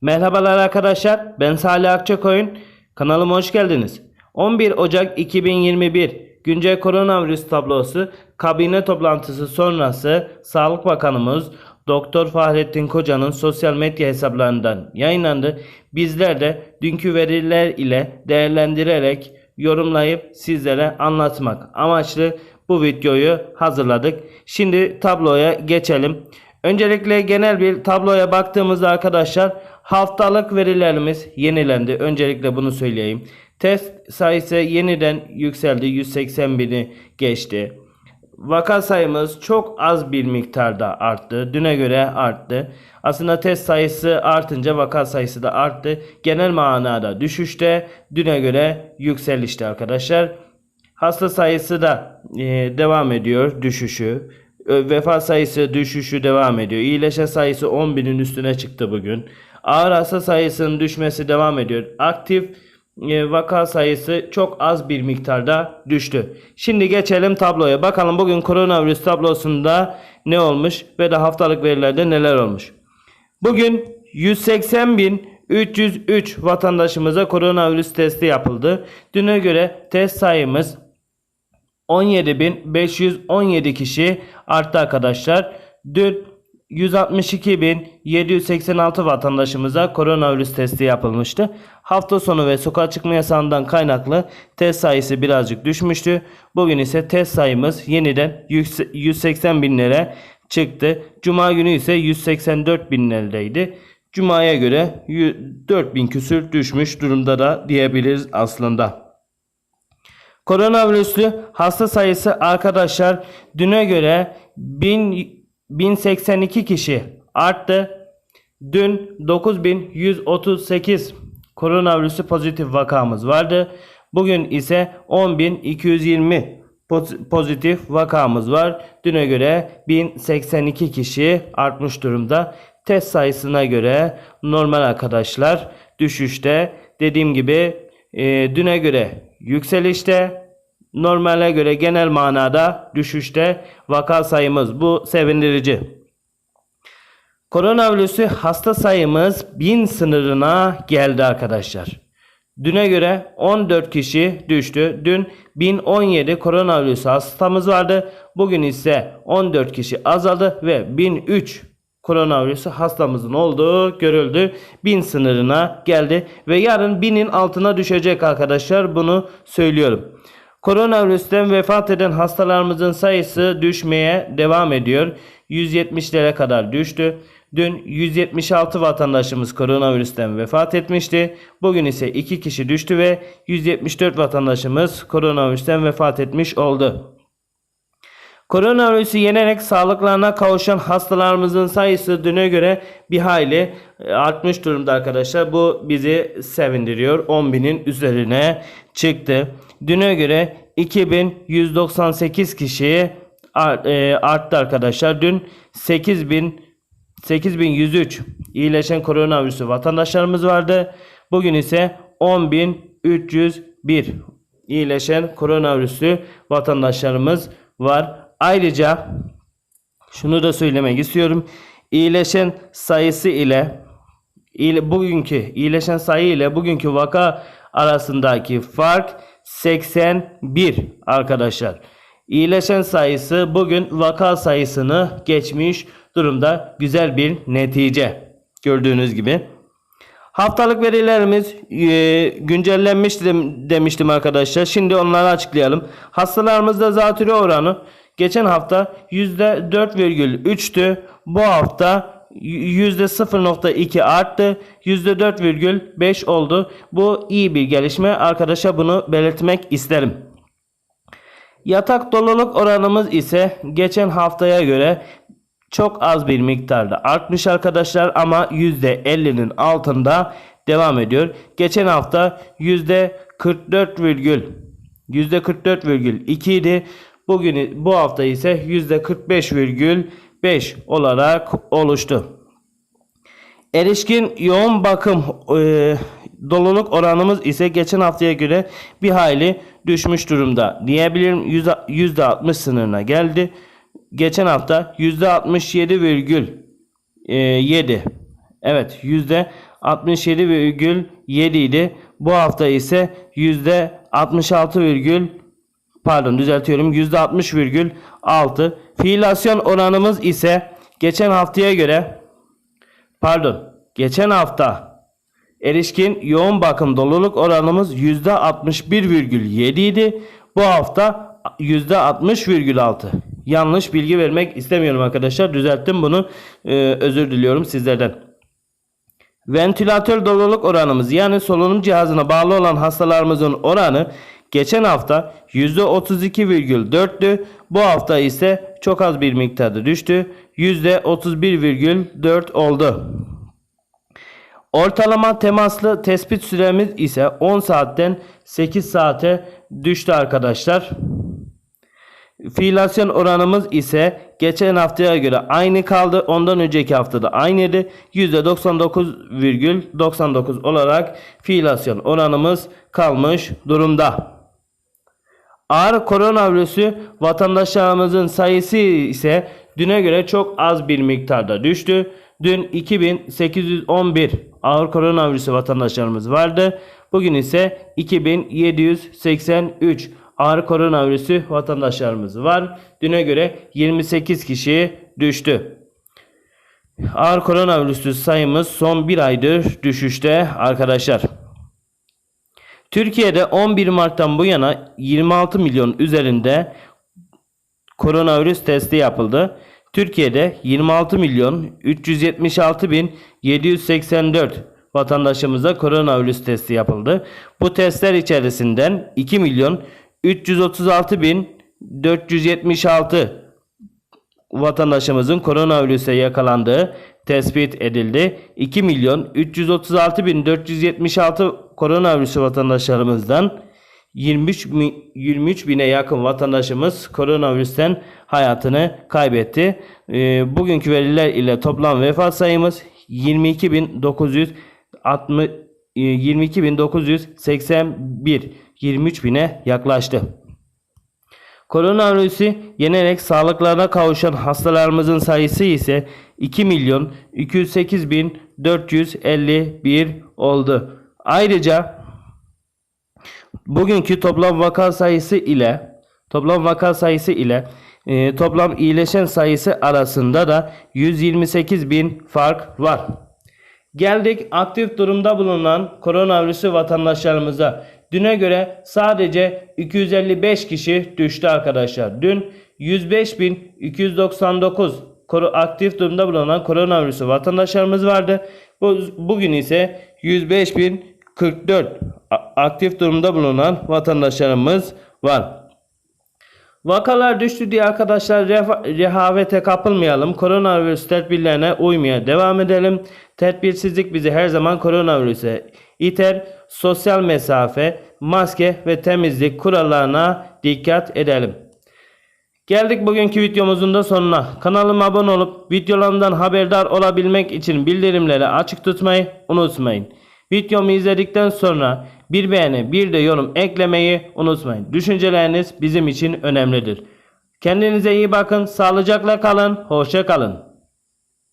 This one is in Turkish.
Merhabalar arkadaşlar. Ben Salih Akçakoyun. Kanalıma hoş geldiniz. 11 Ocak 2021 güncel koronavirüs tablosu kabine toplantısı sonrası Sağlık Bakanımız Doktor Fahrettin Koca'nın sosyal medya hesaplarından yayınlandı. Bizler de dünkü veriler ile değerlendirerek yorumlayıp sizlere anlatmak amaçlı bu videoyu hazırladık. Şimdi tabloya geçelim. Öncelikle genel bir tabloya baktığımızda arkadaşlar haftalık verilerimiz yenilendi. Öncelikle bunu söyleyeyim. Test sayısı yeniden yükseldi. 181'i geçti. Vaka sayımız çok az bir miktarda arttı. Düne göre arttı. Aslında test sayısı artınca vaka sayısı da arttı. Genel manada düşüşte, düne göre yükselişte arkadaşlar. Hasta sayısı da e, devam ediyor düşüşü. Vefat sayısı düşüşü devam ediyor. İyileşen sayısı 10 binin üstüne çıktı bugün. Ağır hasta sayısının düşmesi devam ediyor. Aktif e, vaka sayısı çok az bir miktarda düştü. Şimdi geçelim tabloya. Bakalım bugün koronavirüs tablosunda ne olmuş ve de haftalık verilerde neler olmuş. Bugün 180.303 vatandaşımıza koronavirüs testi yapıldı. Düne göre test sayımız 17.517 kişi arttı arkadaşlar. Dün 162.786 vatandaşımıza koronavirüs testi yapılmıştı. Hafta sonu ve sokağa çıkma yasağından kaynaklı test sayısı birazcık düşmüştü. Bugün ise test sayımız yeniden 180 binlere çıktı. Cuma günü ise 184 binlerdeydi. Cuma'ya göre 4000 küsür düşmüş durumda da diyebiliriz aslında. Koronavirüslü hasta sayısı arkadaşlar düne göre 1000 1082 kişi arttı. Dün 9138 koronavirüsü pozitif vakamız vardı. Bugün ise 10220 poz- pozitif vakamız var. Düne göre 1082 kişi artmış durumda. Test sayısına göre normal arkadaşlar düşüşte. Dediğim gibi e, düne göre yükselişte. Normale göre genel manada düşüşte vaka sayımız bu sevindirici. Koronavirüsü hasta sayımız 1000 sınırına geldi arkadaşlar. Düne göre 14 kişi düştü. Dün 1017 koronavirüs hastamız vardı. Bugün ise 14 kişi azaldı ve 1003 koronavirüsü hastamızın olduğu görüldü. 1000 sınırına geldi ve yarın 1000'in altına düşecek arkadaşlar. Bunu söylüyorum. Koronavirüsten vefat eden hastalarımızın sayısı düşmeye devam ediyor. 170'lere kadar düştü. Dün 176 vatandaşımız koronavirüsten vefat etmişti. Bugün ise 2 kişi düştü ve 174 vatandaşımız koronavirüsten vefat etmiş oldu. Koronavirüsü yenerek sağlıklarına kavuşan hastalarımızın sayısı düne göre bir hayli e, artmış durumda arkadaşlar. Bu bizi sevindiriyor. 10 binin üzerine çıktı. Düne göre 2198 kişi ar- e, arttı arkadaşlar. Dün 8000 8103 iyileşen koronavirüsü vatandaşlarımız vardı. Bugün ise 10301 iyileşen koronavirüsü vatandaşlarımız var. Ayrıca şunu da söylemek istiyorum. İyileşen sayısı ile bugünkü iyileşen sayı ile bugünkü vaka arasındaki fark 81 arkadaşlar. İyileşen sayısı bugün vaka sayısını geçmiş durumda. Güzel bir netice gördüğünüz gibi. Haftalık verilerimiz e, güncellenmiş dem- demiştim arkadaşlar. Şimdi onları açıklayalım. Hastalarımızda zatürre oranı geçen hafta %4,3'tü. Bu hafta %0.2 arttı. %4,5 oldu. Bu iyi bir gelişme. Arkadaşa bunu belirtmek isterim. Yatak doluluk oranımız ise geçen haftaya göre çok az bir miktarda artmış arkadaşlar ama %50'nin altında devam ediyor. Geçen hafta %44 virgül %44,2 idi. Bugün bu hafta ise %45,5 olarak oluştu. Erişkin yoğun bakım e, doluluk oranımız ise geçen haftaya göre bir hayli düşmüş durumda. Diyebilirim yüzde- %60 sınırına geldi. Geçen hafta %67,7 Evet yüzde 67,7 idi. Bu hafta ise %66, pardon düzeltiyorum %60,6. Fiilasyon oranımız ise geçen haftaya göre pardon geçen hafta erişkin yoğun bakım doluluk oranımız %61,7 idi. Bu hafta %60,6. Yanlış bilgi vermek istemiyorum arkadaşlar. Düzelttim bunu. Ee, özür diliyorum sizlerden. Ventilatör doluluk oranımız yani solunum cihazına bağlı olan hastalarımızın oranı geçen hafta %32,4'tü. Bu hafta ise çok az bir miktarda düştü. %31,4 oldu. Ortalama temaslı tespit süremiz ise 10 saatten 8 saate düştü arkadaşlar. Fiilasyon oranımız ise geçen haftaya göre aynı kaldı. Ondan önceki haftada aynıydı. %99,99 olarak fiilasyon oranımız kalmış durumda. Ağır koronavirüsü vatandaşlarımızın sayısı ise düne göre çok az bir miktarda düştü. Dün 2811 ağır koronavirüsü vatandaşlarımız vardı. Bugün ise 2783 ağır koronavirüsü vatandaşlarımız var. Düne göre 28 kişi düştü. Ağır koronavirüsü sayımız son bir aydır düşüşte arkadaşlar. Türkiye'de 11 Mart'tan bu yana 26 milyon üzerinde koronavirüs testi yapıldı. Türkiye'de 26 milyon 376 bin 784 vatandaşımıza koronavirüs testi yapıldı. Bu testler içerisinden 2 milyon 336 bin 476 vatandaşımızın koronavirüse yakalandığı tespit edildi. 2 milyon 336 bin 476 koronavirüsü vatandaşlarımızdan 23, mi- 23 bine yakın vatandaşımız koronavirüsten hayatını kaybetti. Ee, bugünkü veriler ile toplam vefat sayımız 22.960 e, 22.981 23 bine yaklaştı. Koronavirüsü yenerek sağlıklarına kavuşan hastalarımızın sayısı ise 2 milyon 208 bin 451 oldu. Ayrıca bugünkü toplam vaka sayısı ile toplam vaka sayısı ile e, toplam iyileşen sayısı arasında da 128 bin fark var. Geldik aktif durumda bulunan koronavirüsü vatandaşlarımıza. Düne göre sadece 255 kişi düştü arkadaşlar. Dün 105.299 aktif durumda bulunan koronavirüsü vatandaşlarımız vardı. Bugün ise 105.000 44 aktif durumda bulunan vatandaşlarımız var. Vakalar düştü diye arkadaşlar rehavete kapılmayalım. Koronavirüs tedbirlerine uymaya devam edelim. Tedbirsizlik bizi her zaman koronavirüse iter. Sosyal mesafe, maske ve temizlik kurallarına dikkat edelim. Geldik bugünkü videomuzun da sonuna. Kanalıma abone olup videolarımdan haberdar olabilmek için bildirimleri açık tutmayı unutmayın. Videomu izledikten sonra bir beğeni bir de yorum eklemeyi unutmayın. Düşünceleriniz bizim için önemlidir. Kendinize iyi bakın, sağlıcakla kalın, hoşça kalın.